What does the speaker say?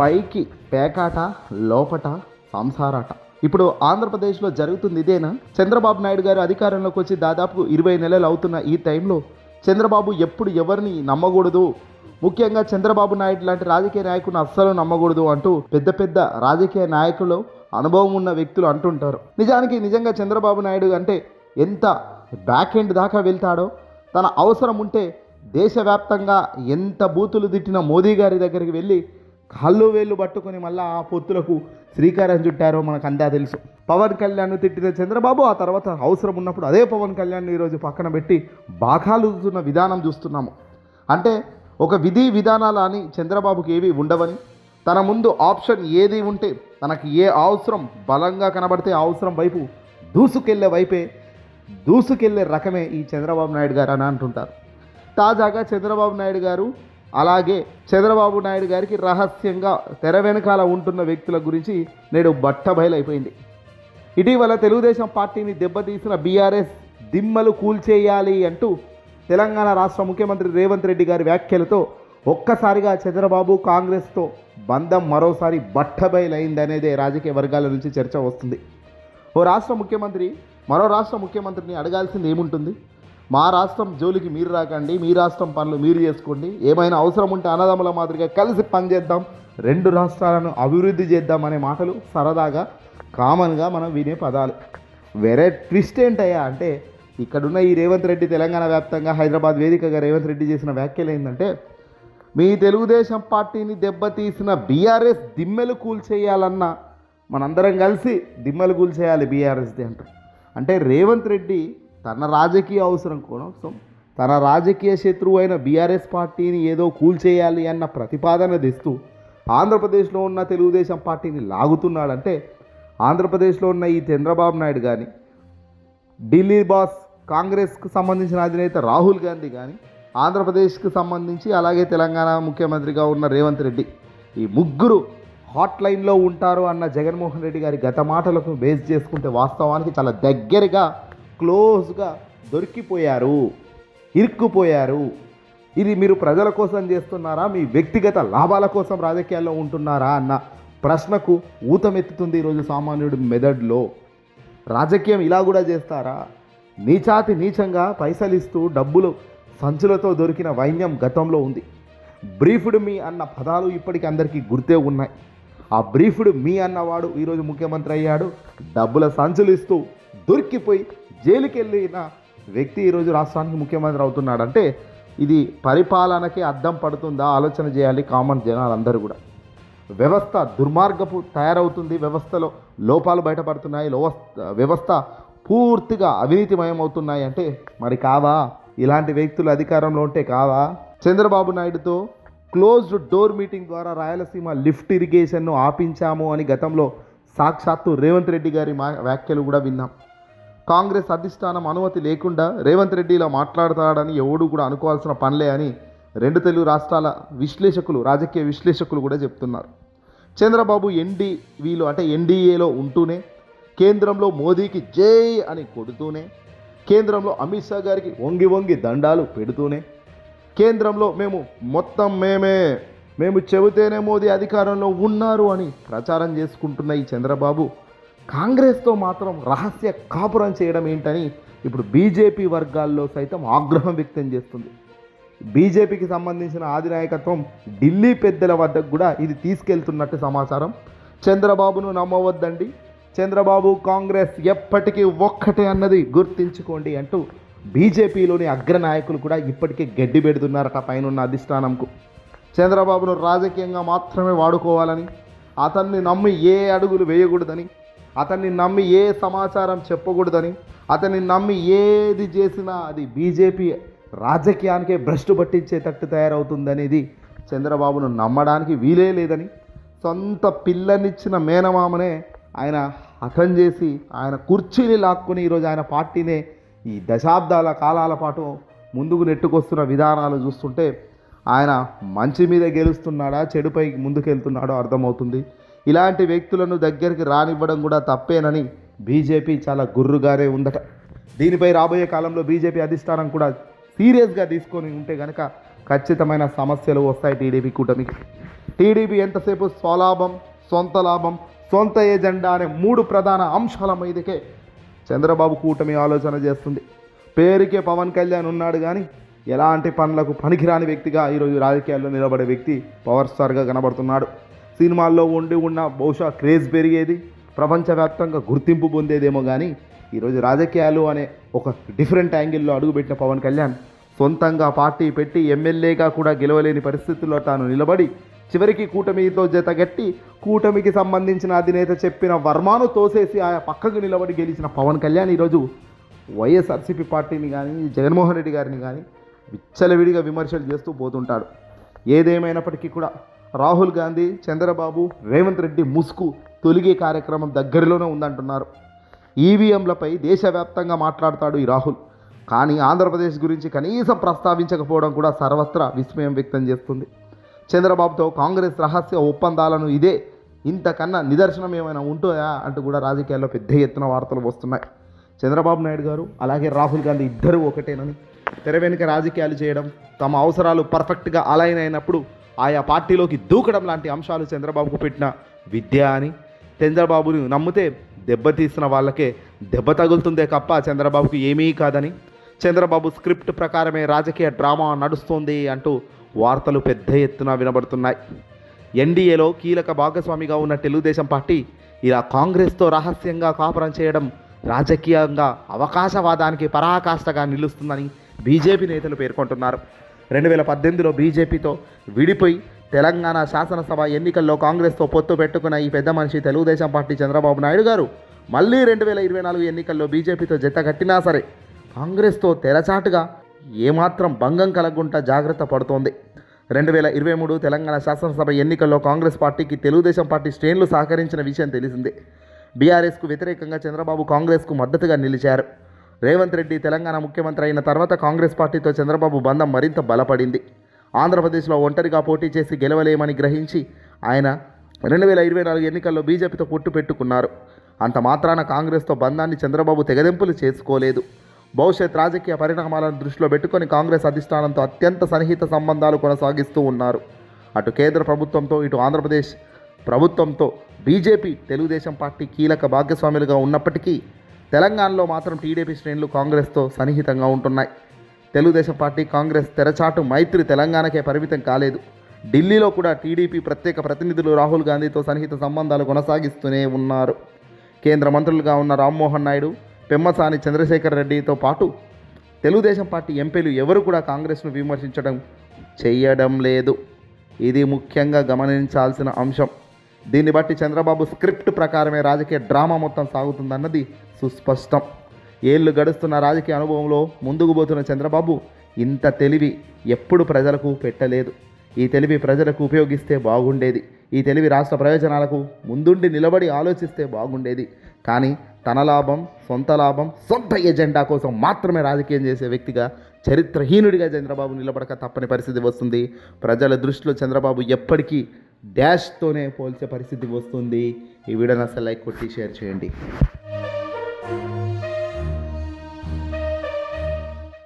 పైకి పేకాట లోపట సంసారాట. ఇప్పుడు ఆంధ్రప్రదేశ్లో జరుగుతుంది ఇదేనా? చంద్రబాబు నాయుడు గారు అధికారంలోకి వచ్చి దాదాపు ఇరవై నెలలు అవుతున్న ఈ టైంలో చంద్రబాబు ఎప్పుడు ఎవరిని నమ్మకూడదు? ముఖ్యంగా చంద్రబాబు నాయుడు లాంటి రాజకీయ నాయకులను అస్సలు నమ్మకూడదు అంటూ పెద్ద పెద్ద రాజకీయ నాయకులు అనుభవం ఉన్న వ్యక్తులు అంటుంటారు. నిజానికి నిజంగా చంద్రబాబు నాయుడు అంటే ఎంత బ్యాక్ ఎండ్ దాకా వెళ్తాడో తన అవసరం ఉంటే దేశవ్యాప్తంగా ఎంత బూతులు తిట్టిన మోదీ గారి దగ్గరికి వెళ్ళి కాళ్ళు వేళ్ళు పట్టుకొని మళ్ళీ ఆ పొత్తులకు శ్రీకారం చుట్టారో మనకు అంతా తెలుసు. పవన్ కళ్యాణ్ తిట్టిన చంద్రబాబు ఆ తర్వాత అవసరం ఉన్నప్పుడు అదే పవన్ కళ్యాణ్ ఈరోజు పక్కన పెట్టి బాకాలుతున్న విధానం చూస్తున్నాము. అంటే ఒక విధి విధానాలు అని చంద్రబాబుకి ఏవి ఉండవని తన ముందు ఆప్షన్ ఏది ఉంటే తనకి ఏ అవసరం బలంగా కనబడితే అవసరం వైపు దూసుకెళ్ళే వైపే దూసుకెళ్ళే రకమే ఈ చంద్రబాబు నాయుడు గారు అని అంటుంటారు. తాజాగా చంద్రబాబు నాయుడు గారు అలాగే చంద్రబాబు నాయుడు గారికి రహస్యంగా తెర వెనకాల ఉంటున్న వ్యక్తుల గురించి నేడు బట్టబయలైపోయింది. ఇటీవల తెలుగుదేశం పార్టీని దెబ్బతీసిన బీఆర్ఎస్ దిమ్మలు కూల్చేయాలి అంటూ తెలంగాణ రాష్ట్ర ముఖ్యమంత్రి రేవంత్ రెడ్డి గారి వ్యాఖ్యలతో ఒక్కసారిగా చంద్రబాబు కాంగ్రెస్తో బంధం మరోసారి బట్టబయలైందనేదే రాజకీయ వర్గాల నుంచి చర్చ వస్తుంది. ఓ రాష్ట్ర ముఖ్యమంత్రి మరో రాష్ట్ర ముఖ్యమంత్రిని అడగాల్సింది ఏముంటుంది? మా రాష్ట్రం జోలికి మీరు రాకండి మీ రాష్ట్రం పనులు మీరు చేసుకోండి. ఏమైనా అవసరం ఉంటే అన్నదమ్ముల మాదిరిగా కలిసి పనిచేద్దాం రెండు రాష్ట్రాలను అభివృద్ధి చేద్దాం అనే మాటలు సరదాగా కామన్గా మనం వినే పదాలు. వేరే ట్విస్ట్ ఏంటయ్యా అంటే ఇక్కడున్న ఈ రేవంత్ రెడ్డి తెలంగాణ వ్యాప్తంగా హైదరాబాద్ వేదికగా రేవంత్ రెడ్డి చేసిన వ్యాఖ్యలు ఏంటంటే మీ తెలుగుదేశం పార్టీని దెబ్బతీసిన బీఆర్ఎస్ దిమ్మెలు కూల్చేయాలన్న మనందరం కలిసి దిమ్మలు కూల్చేయాలి బీఆర్ఎస్ది అంటారు. అంటే రేవంత్ రెడ్డి తన రాజకీయ అవసరం కోసం తన రాజకీయ శత్రువు అయిన బీఆర్ఎస్ పార్టీని ఏదో కూల్చేయాలి అన్న ప్రతిపాదన తెస్తూ ఆంధ్రప్రదేశ్లో ఉన్న తెలుగుదేశం పార్టీని లాగుతున్నాడంటే ఆంధ్రప్రదేశ్లో ఉన్న ఈ చంద్రబాబు నాయుడు కానీ ఢిల్లీ బాస్ కాంగ్రెస్కు సంబంధించిన అధినేత రాహుల్ గాంధీ కానీ ఆంధ్రప్రదేశ్కు సంబంధించి అలాగే తెలంగాణ ముఖ్యమంత్రిగా ఉన్న రేవంత్ రెడ్డి ఈ ముగ్గురు హాట్ లైన్లో ఉంటారు అన్న జగన్మోహన్ రెడ్డి గారి గత మాటలకు బేస్ చేసుకుంటే వాస్తవానికి చాలా దగ్గరగా క్లోజ్గా దొరికిపోయారు ఇరుక్కుపోయారు. ఇది మీరు ప్రజల కోసం చేస్తున్నారా? మీ వ్యక్తిగత లాభాల కోసం రాజకీయాల్లో ఉంటున్నారా? అన్న ప్రశ్నకు ఊతమెత్తుతుంది ఈరోజు సామాన్యుడి మెదడులో. రాజకీయం ఇలా కూడా చేస్తారా? నీచాతి నీచంగా పైసలు ఇస్తూ డబ్బులు సంచులతో దొరికిన వైన్యం గతంలో ఉంది. బ్రీఫ్డ్ మీ అన్న పదాలు ఇప్పటికీ అందరికీ గుర్తే ఉన్నాయి. ఆ బ్రీఫ్డ్ మీ అన్నవాడు ఈరోజు ముఖ్యమంత్రి అయ్యాడు. డబ్బుల సంచులు ఇస్తూ దొరికిపోయి జైలుకి వెళ్ళిన వ్యక్తి ఈరోజు రాష్ట్రానికి ముఖ్యమంత్రి అవుతున్నాడంటే ఇది పరిపాలనకే అద్దం పడుతుందా? ఆలోచన చేయాలి కామన్ జనాలందరూ కూడా. వ్యవస్థ దుర్మార్గపు తయారవుతుంది. వ్యవస్థలో లోపాలు బయటపడుతున్నాయి. లోవస్థ వ్యవస్థ పూర్తిగా అవినీతిమయం అవుతున్నాయి అంటే మరి కావా? ఇలాంటి వ్యక్తులు అధికారంలో ఉంటే కావా? చంద్రబాబు నాయుడుతో క్లోజ్డ్ డోర్ మీటింగ్ ద్వారా రాయలసీమ లిఫ్ట్ ఇరిగేషన్ను ఆపించాము అని గతంలో సాక్షాత్తు రేవంత్ రెడ్డి గారి మా వ్యాఖ్యలు కూడా విన్నాం. కాంగ్రెస్ అధిష్టానం అనుమతి లేకుండా రేవంత్ రెడ్డి ఇలా మాట్లాడతాడని ఎవడు కూడా అనుకోవాల్సిన పనిలే అని రెండు తెలుగు రాష్ట్రాల విశ్లేషకులు రాజకీయ విశ్లేషకులు కూడా చెప్తున్నారు. చంద్రబాబు ఎన్డీ వీలు అంటే ఎన్డీఏలో ఉంటూనే కేంద్రంలో మోదీకి జై అని కొడుతూనే కేంద్రంలో అమిత్ షా గారికి వంగి వంగి దండాలు పెడుతూనే కేంద్రంలో మేము మొత్తం మేమే మేము చెబితేనే మోదీ అధికారంలో ఉన్నారు అని ప్రచారం చేసుకుంటున్న ఈ చంద్రబాబు కాంగ్రెస్తో మాత్రం రహస్య కాపురం చేయడం ఏంటని ఇప్పుడు బీజేపీ వర్గాల్లో సైతం ఆగ్రహం వ్యక్తం చేస్తుంది. బీజేపీకి సంబంధించిన ఆధినాయకత్వం ఢిల్లీ పెద్దల వద్దకు కూడా ఇది తీసుకెళ్తున్నట్టు సమాచారం. చంద్రబాబును నమ్మవద్దండి. చంద్రబాబు కాంగ్రెస్ ఎప్పటికీ ఒక్కటే అన్నది గుర్తించుకోండి అంటూ బీజేపీలోని అగ్రనాయకులు కూడా ఇప్పటికే గడ్డి పెడుతున్నారట పైనున్న అధిష్టానంకు. చంద్రబాబును రాజకీయంగా మాత్రమే వాడుకోవాలని అతన్ని నమ్మి ఏ అడుగులు వేయకూడదని అతన్ని నమ్మి ఏ సమాచారం చెప్పకూడదని అతన్ని నమ్మి ఏది చేసినా అది బీజేపీ రాజకీయానికే భ్రష్టు పట్టించేటట్టు తయారవుతుందనేది చంద్రబాబును నమ్మడానికి వీలే లేదని సొంత పిల్లనిచ్చిన మేనమామనే ఆయన హతం చేసి ఆయన కుర్చీని లాక్కుని ఈరోజు ఆయన పార్టీనే ఈ దశాబ్దాల కాలాల పాటు ముందుకు నెట్టుకొస్తున్న విధానాలు చూస్తుంటే ఆయన మంచి మీద గెలుస్తున్నాడా చెడుపై ముందుకెళ్తున్నాడో అర్థమవుతుంది. ఇలాంటి వ్యక్తులను దగ్గరికి రానివ్వడం కూడా తప్పేనని బీజేపీ చాలా గుర్రుగానే ఉందట. దీనిపై రాబోయే కాలంలో బీజేపీ అధిష్టానం కూడా సీరియస్గా తీసుకొని ఉంటే కనుక ఖచ్చితమైన సమస్యలు వస్తాయి టీడీపీ కూటమికి. టీడీపీ ఎంతసేపు స్వలాభం సొంత లాభం సొంత ఎజెండా అనే మూడు ప్రధాన అంశాల మీదకే చంద్రబాబు కూటమి ఆలోచన చేస్తుంది. పేరుకే పవన్ కళ్యాణ్ ఉన్నాడు కానీ ఎలాంటి పనులకు పనికిరాని వ్యక్తిగా ఈరోజు రాజకీయాల్లో నిలబడే వ్యక్తి పవర్ స్టార్గా కనబడుతున్నాడు. సినిమాల్లో ఉండి ఉన్న బహుశా క్రేజ్ పెరిగేది ప్రపంచవ్యాప్తంగా గుర్తింపు పొందేదేమో కానీ ఈరోజు రాజకీయాలు అనే ఒక డిఫరెంట్ యాంగిల్లో అడుగుపెట్టిన పవన్ కళ్యాణ్ సొంతంగా పార్టీ పెట్టి ఎమ్మెల్యేగా కూడా గెలవలేని పరిస్థితుల్లో తాను నిలబడి చివరికి కూటమితో జతగట్టి కూటమికి సంబంధించిన అధినేత చెప్పిన వర్మాను తోసేసి ఆయా పక్కకు నిలబడి గెలిచిన పవన్ కళ్యాణ్ ఈరోజు వైఎస్ఆర్సీపీ పార్టీని కానీ జగన్మోహన్ రెడ్డి గారిని కానీ విచ్చలవిడిగా విమర్శలు చేస్తూ పోతుంటాడు. ఏదేమైనప్పటికీ కూడా రాహుల్ గాంధీ చంద్రబాబు రేవంత్ రెడ్డి ముసుగు తొలిగే కార్యక్రమం దగ్గరలోనే ఉందంటున్నారు. ఈవీఎంలపై దేశవ్యాప్తంగా మాట్లాడతాడు ఈ రాహుల్. కానీ ఆంధ్రప్రదేశ్ గురించి కనీసం ప్రస్తావించకపోవడం కూడా సర్వత్రా విస్మయం వ్యక్తం చేస్తుంది. చంద్రబాబుతో కాంగ్రెస్ రహస్య ఒప్పందాలను ఇదే ఇంతకన్నా నిదర్శనం ఏమైనా ఉంటుందా అంటూ కూడా రాజకీయాల్లో పెద్ద ఎత్తున వార్తలు వస్తున్నాయి. చంద్రబాబు నాయుడు గారు అలాగే రాహుల్ గాంధీ ఇద్దరు ఒకటేనని తెర వెనుక రాజకీయాలు చేయడం తమ అవసరాలు పర్ఫెక్ట్గా అలైన్ అయినప్పుడు ఆయా పార్టీలోకి దూకడం లాంటి అంశాలు చంద్రబాబుకు పెట్టిన విద్య అని. చంద్రబాబుని నమ్మితే దెబ్బతీసిన వాళ్ళకే దెబ్బ తగులుతుందే తప్ప చంద్రబాబుకు ఏమీ కాదని. చంద్రబాబు స్క్రిప్ట్ ప్రకారమే రాజకీయ డ్రామా నడుస్తోంది అంటూ వార్తలు పెద్ద ఎత్తున వినబడుతున్నాయి. ఎన్డీఏలో కీలక భాగస్వామిగా ఉన్న తెలుగుదేశం పార్టీ ఇలా కాంగ్రెస్తో రహస్యంగా కాపురం చేయడం రాజకీయంగా అవకాశవాదానికి పరాకాష్ఠగా నిలుస్తుందని బీజేపీ నేతలు పేర్కొంటున్నారు. రెండు వేల పద్దెనిమిదిలో బీజేపీతో విడిపోయి తెలంగాణ శాసనసభ ఎన్నికల్లో కాంగ్రెస్తో పొత్తు పెట్టుకున్న ఈ పెద్ద మనిషి తెలుగుదేశం పార్టీ చంద్రబాబు నాయుడు గారు మళ్ళీ రెండు వేల ఇరవై నాలుగు ఎన్నికల్లో బీజేపీతో జత కట్టినా సరే కాంగ్రెస్తో తెరచాటుగా ఏమాత్రం భంగం కలగకుండా జాగ్రత్త పడుతోంది. రెండు వేల ఇరవై మూడు తెలంగాణ శాసనసభ ఎన్నికల్లో కాంగ్రెస్ పార్టీకి తెలుగుదేశం పార్టీ శ్రేణులు సహకరించిన విషయం తెలిసిందే. బీఆర్ఎస్కు వ్యతిరేకంగా చంద్రబాబు కాంగ్రెస్కు మద్దతుగా నిలిచారు. రేవంత్ రెడ్డి తెలంగాణ ముఖ్యమంత్రి అయిన తర్వాత కాంగ్రెస్ పార్టీతో చంద్రబాబు బంధం మరింత బలపడింది. ఆంధ్రప్రదేశ్లో ఒంటరిగా పోటీ చేసి గెలవలేమని గ్రహించి ఆయన రెండు వేల ఇరవై నాలుగు ఎన్నికల్లో బీజేపీతో పొట్టు పెట్టుకున్నారు. అంత మాత్రాన కాంగ్రెస్తో బంధాన్ని చంద్రబాబు తెగదెంపులు చేసుకోలేదు. భవిష్యత్ రాజకీయ పరిణామాలను దృష్టిలో పెట్టుకొని కాంగ్రెస్ అధిష్టానంతో అత్యంత సన్నిహిత సంబంధాలు కొనసాగిస్తూ ఉన్నారు. అటు కేంద్ర ప్రభుత్వంతో ఇటు ఆంధ్రప్రదేశ్ ప్రభుత్వంతో బీజేపీ తెలుగుదేశం పార్టీ కీలక భాగస్వాములుగా ఉన్నప్పటికీ తెలంగాణలో మాత్రం టీడీపీ శ్రేణులు కాంగ్రెస్తో సన్నిహితంగా ఉంటున్నాయి. తెలుగుదేశం పార్టీ కాంగ్రెస్ తెరచాటు మైత్రి తెలంగాణకే పరిమితం కాలేదు. ఢిల్లీలో కూడా టీడీపీ ప్రత్యేక ప్రతినిధులు రాహుల్ గాంధీతో సన్నిహిత సంబంధాలు కొనసాగిస్తూనే ఉన్నారు. కేంద్ర మంత్రులుగా ఉన్న రామ్మోహన్ నాయుడు పెమ్మసాని చంద్రశేఖర్ రెడ్డితో పాటు తెలుగుదేశం పార్టీ ఎంపీలు ఎవరు కూడా కాంగ్రెస్ను విమర్శించడం చేయడం లేదు. ఇది ముఖ్యంగా గమనించాల్సిన అంశం. దీన్ని బట్టి చంద్రబాబు స్క్రిప్ట్ ప్రకారమే రాజకీయ డ్రామా మొత్తం సాగుతుందన్నది సుస్పష్టం. ఏళ్ళు గడుస్తున్న రాజకీయ అనుభవంలో ముందుకు పోతున్న చంద్రబాబు ఇంత తెలివి ఎప్పుడు ప్రజలకు పెట్టలేదు. ఈ తెలివి ప్రజలకు ఉపయోగిస్తే బాగుండేది. ఈ తెలివి రాష్ట్ర ప్రయోజనాలకు ముందుండి నిలబడి ఆలోచిస్తే బాగుండేది. కానీ తన లాభం సొంత లాభం సొంత ఎజెండా కోసం మాత్రమే రాజకీయం చేసే వ్యక్తిగా చరిత్రహీనుడిగా చంద్రబాబు నిలబడక తప్పని పరిస్థితి వస్తుంది. ప్రజల దృష్టిలో చంద్రబాబు ఎప్పటికీ డ్యాష్తోనే పోల్చే పరిస్థితి వస్తుంది. ఈ వీడియోని అసలు లైక్ కొట్టి షేర్ చేయండి.